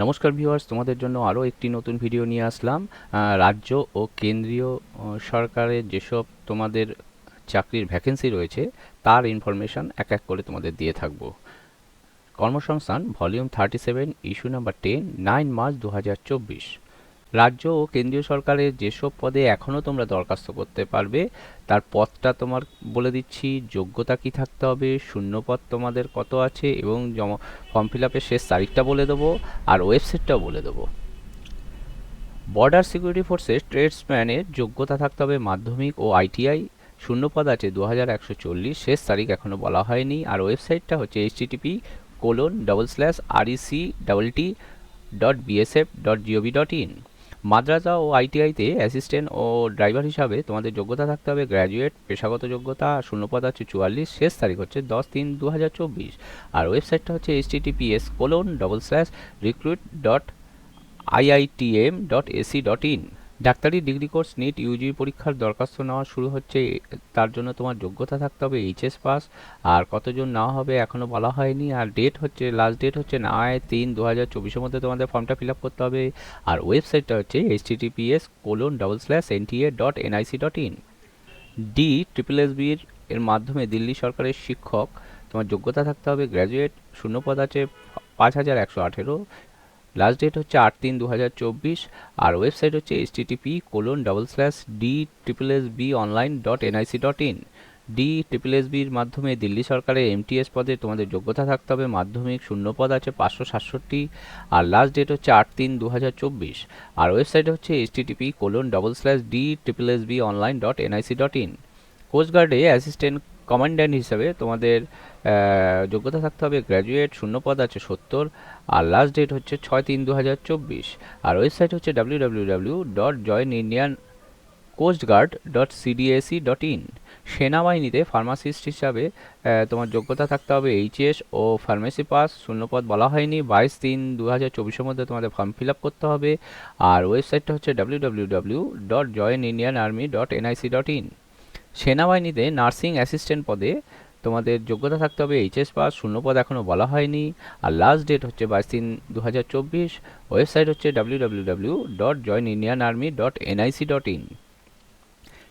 নমস্কার ভিউয়ার্স, তোমাদের জন্য আরও একটি নতুন ভিডিও নিয়ে আসলাম। রাজ্য ও কেন্দ্রীয় সরকারের যেসব তোমাদের চাকরির ভ্যাকেন্সি রয়েছে, তার ইনফরমেশান এক এক করে তোমাদের দিয়ে থাকব। কর্মসংস্থান volume thirty seven issue number ten nine March দু হাজার চব্বিশ রাজ্য ও কেন্দ্রীয় সরকারের যেসব পদে এখনও তোমরা দরখাস্ত করতে পারবে, তার পদটা তোমার বলে দিচ্ছি, যোগ্যতা কি থাকতে হবে, শূন্য পদ তোমাদের কত আছে, এবং জমা, ফর্ম ফিল আপের শেষ তারিখটা বলে দেবো, আর ওয়েবসাইটটাও বলে দেবো। বর্ডার সিকিউরিটি ফোর্সের ট্রেডসম্যানের যোগ্যতা থাকতে হবে মাধ্যমিক ও আইটিআই, শূন্য পদ আছে দু হাজার একশো চল্লিশ, শেষ তারিখ এখনও বলা হয়নি, আর ওয়েবসাইটটা হচ্ছে HTTP colon double slash R REC double T dot BSF dot GOV dot in. মাদ্রাসা ও আইটিআইতে অ্যাসিস্ট্যান্ট ও ড্রাইভার হিসাবে তোমাদের যোগ্যতা থাকতে হবে গ্র্যাজুয়েট, পেশাগত যোগ্যতা, শূন্যপদ আছে চুয়াল্লিশ, শেষ তারিখ হচ্ছে দশ তিন দু হাজার চব্বিশ। আর ওয়েবসাইটটা হচ্ছে HTTPS colon double slash recruit dot IITM dot AC dot in ডাক্তারি ডিগ্রি কোর্স, নিট ইউজি পরীক্ষার দরখাস্ত নেওয়া শুরু হচ্ছে, তার জন্য তোমার যোগ্যতা থাকতে হবে এইচএস পাস আর কতজন নেওয়া হবে এখনও বলা হয়নি, আর ডেট হচ্ছে লাস্ট ডেট হচ্ছে নয় তিন দু হাজার চব্বিশের মধ্যে তোমাদের ফর্মটা ফিল আপ করতে হবে, আর ওয়েবসাইটটা হচ্ছে HTTPS colon double slash NTA dot NIC dot in D triple S বির এর মাধ্যমে দিল্লি সরকারের শিক্ষক, তোমার যোগ্যতা থাকতে হবে গ্র্যাজুয়েট শূন্যপদ আছে, পাঁচ হাজার একশো আঠেরো লাস্ট ডেট হচ্ছে আট তিন দু হাজার চব্বিশ আর ওয়েবসাইট হচ্ছে HTTP colon double slash D triple S B online dot NIC dot in D triple S বির মাধ্যমে দিল্লি সরকারের এমটিএস পদে তোমাদের যোগ্যতা থাকতে হবে। মাধ্যমিক শূন্য পদ আছে পাঁচশো সাতষট্টি আর লাস্ট ডেট হচ্ছে আট তিন দু হাজার চব্বিশ আর ওয়েবসাইট হচ্ছে HTTP colon double slash D triple S B online dot NIC dot in কোস্টগার্ডে assistant commandant হিসাবে তোমাদের যোগ্যতা থাকতে হবে গ্র্যাজুয়েট শূন্য পদ আছে সত্তর, আর লাস্ট ডেট হচ্ছে ছয় তিন দু হাজার চব্বিশ। আর ওয়েবসাইট হচ্ছে W W W dot join Indian coastguard dot CDAC dot in সেনাবাহিনীতে ফার্মাসিস্ট হিসাবে তোমার যোগ্যতা থাকতে হবে এইচএস ও ফার্মেসি পাস শূন্যপদ বলা হয়নি, বাইশ তিন দু হাজার চব্বিশের মধ্যে তোমাদের ফর্ম ফিল আপ করতে হবে। আর ওয়েবসাইটটা হচ্ছে W W W dot join Indian army dot NIC dot in সেনাবাহিনীতে নার্সিং অ্যাসিস্ট্যান্ট পদে তোমাদের যোগ্যতা থাকতে হবে, এইচএস পাস শূন্য পদ এখনও বলা হয়নি। আর লাস্ট ডেট হচ্ছে বাইশ তিন দু হাজার চব্বিশ ওয়েবসাইট হচ্ছে W W W dot join Indian army dot NIC dot in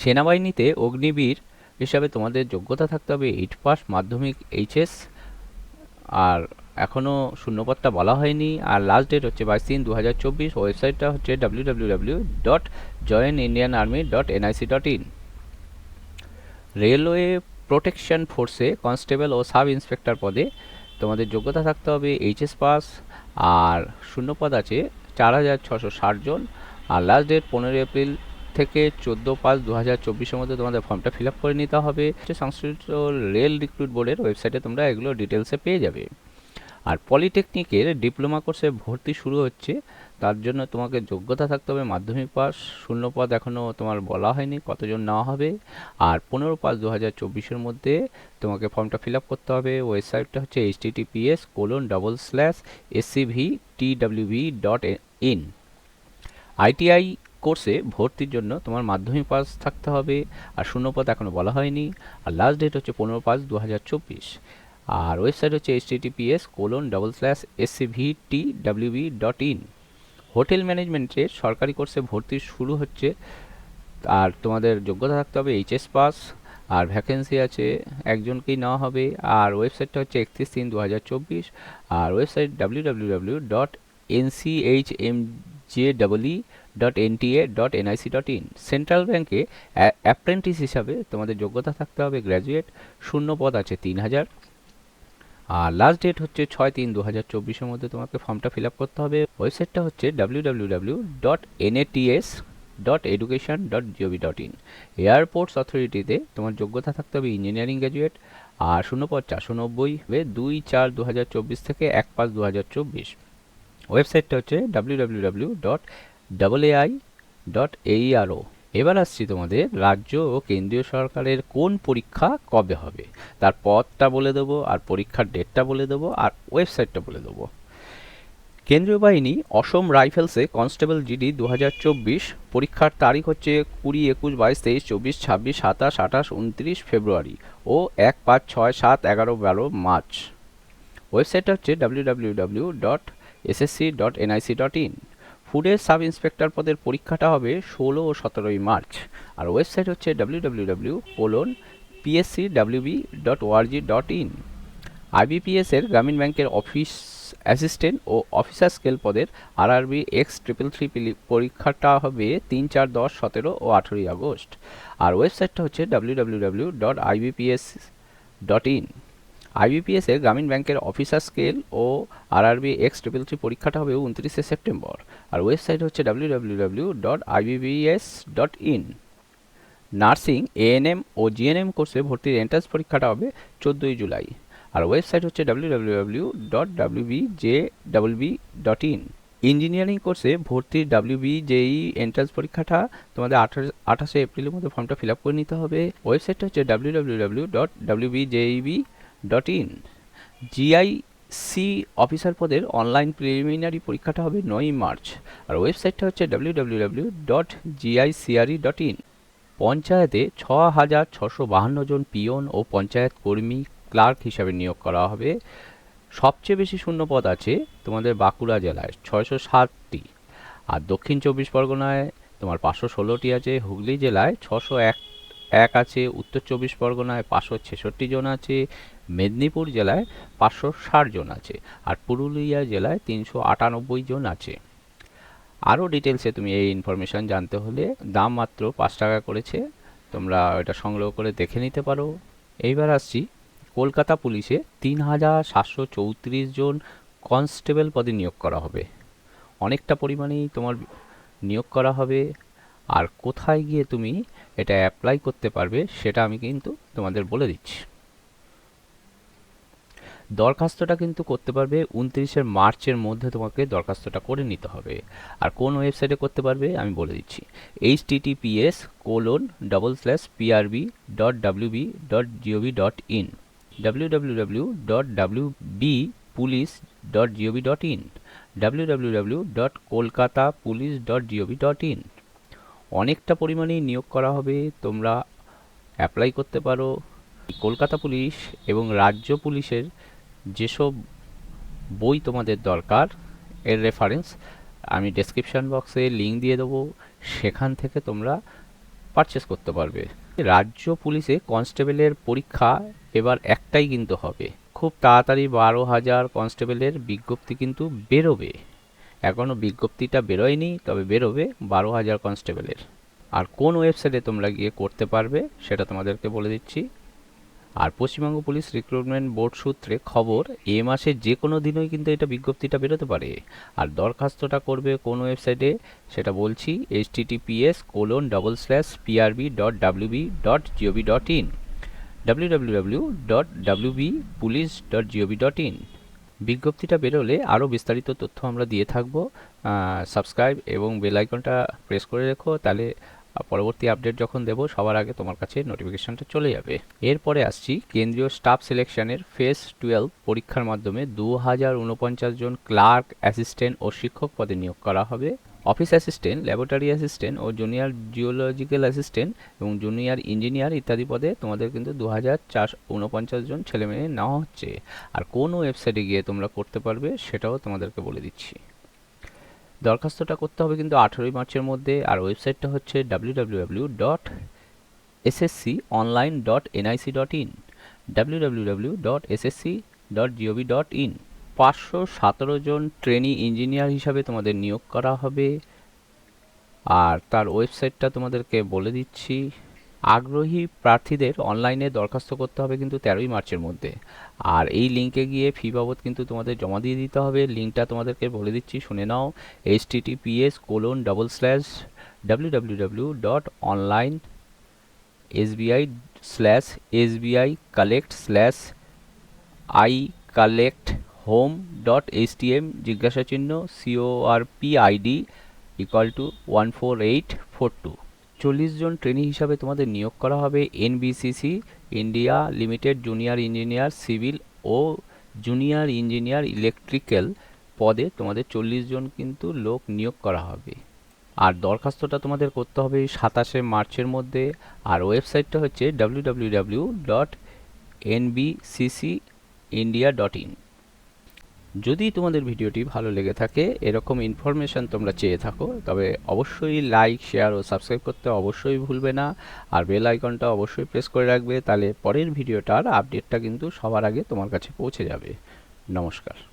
সেনাবাহিনীতে অগ্নিবীর হিসাবে তোমাদের যোগ্যতা থাকতে হবে এইট পাস মাধ্যমিক, এইচএস। আর এখনও শূন্যপদটা বলা হয়নি। আর লাস্ট ডেট হচ্ছে বাইশ তিন দু ওয়েবসাইটটা হচ্ছে W W W dot join Indian army dot NIC dot in railway protection ফোর্সে constable ও সাব ইন্সপেক্টর পদে তোমাদের যোগ্যতা থাকতে হবে এইচএস পাস, আর শূন্যপদ আছে চার হাজার ছশো ষাট জন। আর লাস্ট ডেট পনেরো এপ্রিল থেকে চোদ্দ পাঁচ দু হাজার চব্বিশের মধ্যে তোমাদের ফর্মটা ফিল আপ করে নিতে হবে। সংশ্লিষ্ট রেল রিক্রুট বোর্ডের ওয়েবসাইটে তোমরা এগুলো ডিটেলসে পেয়ে যাবে। আর পলিটেকনিকের ডিপ্লোমা কোর্সে ভর্তি শুরু হচ্ছে, তার জন্য তোমাকে যোগ্যতা থাকতে হবে মাধ্যমিক পাস। শূন্য পদ এখনও তোমার বলা হয়নি কতজন নেওয়া হবে। আর পনেরো পাঁচ দু হাজার চব্বিশের মধ্যে তোমাকে ফর্মটা ফিল আপ করতে হবে। ওয়েবসাইটটা হচ্ছে HTTPS colon double slash SCV TWV dot in ITI কোর্সে ভর্তির জন্য তোমার মাধ্যমিক পাস থাকতে হবে। আর শূন্যপদ এখনও বলা হয়নি। আর লাস্ট ডেট হচ্ছে পনেরো পাঁচ দু হাজার চব্বিশ। আর ওয়েবসাইট হচ্ছে HTTPS colon double slash SCV T WB dot in hotel ম্যানেজমেন্টের সরকারি কোর্সে ভর্তি শুরু হচ্ছে। আর তোমাদের যোগ্যতা থাকতে হবে এইচএস পাস। আর ভ্যাকেন্সি আছে একজনকেই নেওয়া হবে। আর ওয়েবসাইটটা হচ্ছে একত্রিশ তিন দু হাজার চব্বিশ। আর website W W W dot NCHM J double E dot NTA dot NIC dot in central ব্যাঙ্কে অ্যাপ্রেন্টিস হিসাবে তোমাদের যোগ্যতা থাকতে হবে। গ্র্যাজুয়েট শূন্য পদ আছে তিন হাজার। আর লাস্ট ডেট হচ্ছে ছয় তিন দু হাজার চব্বিশের মধ্যে তোমাকে ফর্মটা ফিল আপ করতে হবে। ওয়েবসাইটটা হচ্ছে W W W dot dot education dot GOV dot in airports অথরিটিতে তোমার যোগ্যতা থাকতে হবে ইঞ্জিনিয়ারিং গ্র্যাজুয়েট আর শূন্যপদ চারশো নব্বই দুই চার দু হাজার চব্বিশ থেকে এক পাঁচ দু হাজার চব্বিশ। ওয়েবসাইটটা হচ্ছে W W W dot double AI dot AERO এবার আসছি তোমাদের রাজ্য ও কেন্দ্রীয় সরকারের কোন পরীক্ষা কবে হবে? তার পথটা বলে দেবো, আর পরীক্ষার ডেটটা বলে দেবো, আর ওয়েবসাইটটা বলে দেবো। কেন্দ্রীয় বাহিনী অসম রাইফেলসে কনস্টেবল জিডি দু হাজার চব্বিশ, পরীক্ষার তারিখ হচ্ছে কুড়ি একুশ বাইশ তেইশ চব্বিশ ছাব্বিশ সাতাশ আঠাশ উনত্রিশ ফেব্রুয়ারি ও এক পাঁচ ছয় সাত এগারো বারো মার্চ। ওয়েবসাইটটা হচ্ছে W W W dot SSC dot NIC dot in ফুডের সাব ইন্সপেক্টর পদের পরীক্ষাটা হবে ষোলো ও সতেরোই মার্চ। আর ওয়েবসাইট হচ্ছে W W PSC WB dot ORG dot in IBPS এর গ্রামীণ ব্যাংকের অফিস অ্যাসিস্ট্যান্ট ও অফিসার স্কেল পদের আরআরবি এক্স ট্রিপল থ্রি পরীক্ষাটা হবে তিন চার দশ সতেরো ও আঠেরোই আগস্ট। আর ওয়েবসাইটটা হচ্ছে W W W dot IBPS dot in IBPS এর গ্রামীণ ব্যাংকের অফিসার স্কেল ও আরআরবি এক্স ট্রিপল থ্রি পরীক্ষাটা হবে উনত্রিশে সেপ্টেম্বর। আর ওয়েবসাইট হচ্ছে W W W dot IBPS dot in. Nursing, ANM O GNM কোর্সে ভর্তির এন্ট্রান্স পরীক্ষাটা হবে চোদ্দোই জুলাই। আর ওয়েবসাইট হচ্ছে W W W dot W B J W B dot in. Engineering কোর্সে ভর্তির ডাব্লিউ বি জেই এন্ট্রান্স পরীক্ষাটা তোমাদের আঠাশ, আঠাশে এপ্রিলের মধ্যে ফর্মটা ফিল আপ করে নিতে হবে। ওয়েবসাইটটা হচ্ছে W W W dot W B JEB dot in GIC officer পদের অনলাইন প্রিলিমিনারি পরীক্ষাটা হবে নয়ই মার্চ। আর ওয়েবসাইটটা হচ্ছে W W W dot GICRE dot in পঞ্চায়েতে ছ হাজার ছশো বাহান্ন জন পিয়ন ও পঞ্চায়েত কর্মী ক্লার্ক হিসাবে নিয়োগ করা হবে। সবচেয়ে বেশি শূন্যপদ আছে তোমাদের বাঁকুড়া জেলায়, ছয়শো সাতটি। আর দক্ষিণ চব্বিশ পরগনায় তোমার পাঁচশো ষোলোটি আছে। হুগলি জেলায় ছশো এক এক আছে, উত্তর চব্বিশ পরগনায় পাঁচশো ছেষট্টি জন আছে, মেদিনীপুর জেলায় পাঁচশো ষাট জন আছে আর পুরুলিয়া জেলায় তিনশো আটানব্বই জন আছে। আরও ডিটেলসে তুমি এই ইনফরমেশান জানতে হলে দাম মাত্র পাঁচ টাকা করেছে, তোমরা এটা সংগ্রহ করে দেখে নিতে পারো। এইবার আসছি, কলকাতা পুলিশে তিন হাজার সাতশো চৌত্রিশ জন কনস্টেবল পদে নিয়োগ করা হবে। অনেকটা পরিমাণেই তোমার নিয়োগ করা হবে। আর কোথায় গিয়ে তুমি এটা অ্যাপ্লাই করতে পারবে সেটা আমি কিন্তু তোমাদের বলে দিচ্ছি। দরখাস্তটা কিন্তু করতে পারবে, উনত্রিশের মার্চের মধ্যে তোমাকে দরখাস্তটা করে নিতে হবে। আর কোন ওয়েবসাইটে করতে পারবে আমি বলে দিচ্ছি। HTTPS colon double slash PRB dot WB dot GOV dot in W dot W B police dot GOV dot in W W W dot Kolkata police dot GOV dot in অনেকটা পরিমাণেই নিয়োগ করা হবে। তোমরা অ্যাপ্লাই করতে পারো। Kolkata police এবং রাজ্য পুলিশের যেসব বই তোমাদের দরকার, এর রেফারেন্স আমি ডেসক্রিপশান বক্সে লিঙ্ক দিয়ে দেবো। সেখান থেকে তোমরা পারচেস করতে পারবে। রাজ্য পুলিশে কনস্টেবলের পরীক্ষা এবার একটাই কিন্তু হবে। খুব তাড়াতাড়ি বারো হাজার কনস্টেবলের বিজ্ঞপ্তি কিন্তু বেরোবে। এখনও বিজ্ঞপ্তিটা বেরোয়নি, তবে বেরোবে বারো হাজার কনস্টেবলের। আর কোন ওয়েবসাইটে তোমরা গিয়ে করতে পারবে সেটা তোমাদেরকে বলে দিচ্ছি। আর পশ্চিমবঙ্গ পুলিশ রিক্রুটমেন্ট বোর্ড সূত্রে খবর, এ মাসে যে কোনো দিনই কিন্তু এটা বিজ্ঞপ্তিটা বেরোতে পারে। আর দরখাস্তটা করবে কোন ওয়েবসাইটে সেটা বলছি HTTPS colon double slash PRB dot WB dot GOB dot in W W W dot WB police dot GOB dot in বিজ্ঞপ্তিটা বেরোলে আরও বিস্তারিত তথ্য আমরা দিয়ে থাকব। সাবস্ক্রাইব এবং বেল আইকনটা প্রেস করে রেখো, তাহলে পরবর্তী আপডেট যখন দেব, সবার আগে তোমার কাছে নোটিফিকেশনটা চলে যাবে। এরপরে আসছি কেন্দ্রীয় স্টাফ সিলেকশনের ফেস টুয়েলভ পরীক্ষার মাধ্যমে দু হাজার উনপঞ্চাশ জন ক্লার্ক অ্যাসিস্ট্যান্ট ও শিক্ষক পদে নিয়োগ করা হবে। অফিস অ্যাসিস্ট্যান্ট, ল্যাবরেটরি অ্যাসিস্ট্যান্ট ও জুনিয়র জিওলজিক্যাল অ্যাসিস্ট্যান্ট এবং জুনিয়র ইঞ্জিনিয়ার ইত্যাদি পদে তোমাদের কিন্তু দু হাজার চার উনপঞ্চাশ জন ছেলেমেয়ে নেওয়া হচ্ছে। আর কোন ওয়েবসাইটে গিয়ে তোমরা করতে পারবে সেটাও তোমাদেরকে বলে দিচ্ছি। দরখাস্তটা করতে হবে কিন্তু আঠেরোই মার্চের মধ্যে। আর ওয়েবসাইটটা হচ্ছে W W W dot SSC online dot NIC dot in W W W dot SSC dot GOV dot in পাঁচশো সতেরো জন ট্রেনি ইঞ্জিনিয়ার হিসাবে তোমাদের নিয়োগ করা হবে। আর তার ওয়েবসাইটটা তোমাদেরকে বলে দিচ্ছি। আগ্রহী প্রার্থীদের অনলাইনে দরখাস্ত করতে হবে কিন্তু তেরোই মার্চের মধ্যে। আর এই লিঙ্কে গিয়ে ফি বাবদ কিন্তু তোমাদের জমা দিয়ে দিতে হবে। লিঙ্কটা তোমাদেরকে বলে দিচ্ছি, শুনে নাও। HTTPS colon double slash W W W dot online SBI slash SBI collect slash I collect home dot HTM জিজ্ঞাসা চিহ্ন CORP ID equal to one four eight four two চল্লিশ জন ট্রেনি হিসাবে তোমাদের নিয়োগ করা হবে NBCC India limited junior engineer civil ও junior engineer electrical পদে তোমাদের চল্লিশ জন কিন্তু লোক নিয়োগ করা হবে। আর দরখাস্তটা তোমাদের করতে হবে সাতাশে মার্চের মধ্যে। আর ওয়েবসাইটটা হচ্ছে W W W dot NBCC India dot in যদি তোমাদের ভিডিওটি ভালো লেগে থাকে, এরকম ইনফরমেশান তোমরা চেয়ে থাকো, তবে অবশ্যই লাইক শেয়ার ও সাবস্ক্রাইব করতে অবশ্যই ভুলবে না। আর বেল আইকনটা অবশ্যই প্রেস করে রাখবে, তাহলে পরের ভিডিওটার আপডেটটা কিন্তু সবার আগে তোমার কাছে পৌঁছে যাবে। নমস্কার।